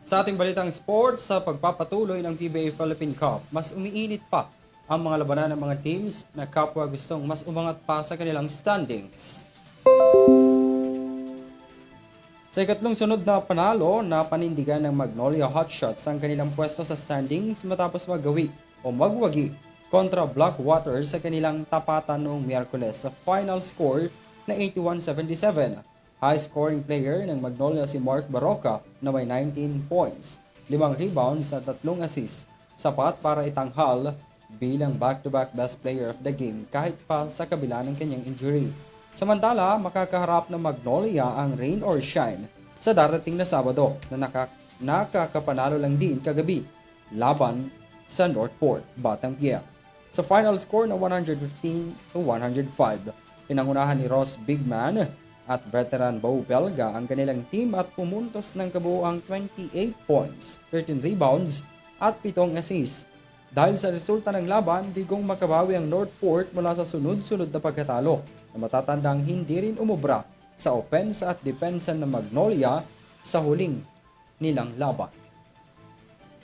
Sa ating balitang sports, sa pagpapatuloy ng PBA Philippine Cup, mas umiinit pa ang mga labanan ng mga teams na kapwa gustong mas umangat pa sa kanilang standings. Sa ikatlong sunod na panalo, na panindigan ng Magnolia Hotshots ang kanilang pwesto sa standings matapos magawi o magwagi kontra Blackwater sa kanilang tapatan noong Miyerkules sa final score na 81-77. High-scoring player ng Magnolia si Mark Baroka na may 19 points, 5 rebounds at 3 assists, sapat para itanghal bilang back-to-back best player of the game kahit pa sa kabila ng kanyang injury. Samantala, makakaharap ng Magnolia ang rain or shine sa darating na Sabado na naka, nakakapanalo lang din kagabi laban sa Northport, Batanggia. Sa final score na 115 to 105, pinangunahan ni Ross Bigman at veteran Bo Belga ang kanilang team at pumuntos ng kabuuang 28 points, 13 rebounds at 7 assists. Dahil sa resulta ng laban, bigong makabawi ang Northport mula sa sunod-sunod na pagkatalo na matatandang hindi rin umubra sa opensa at depensa ng Magnolia sa huling nilang laban.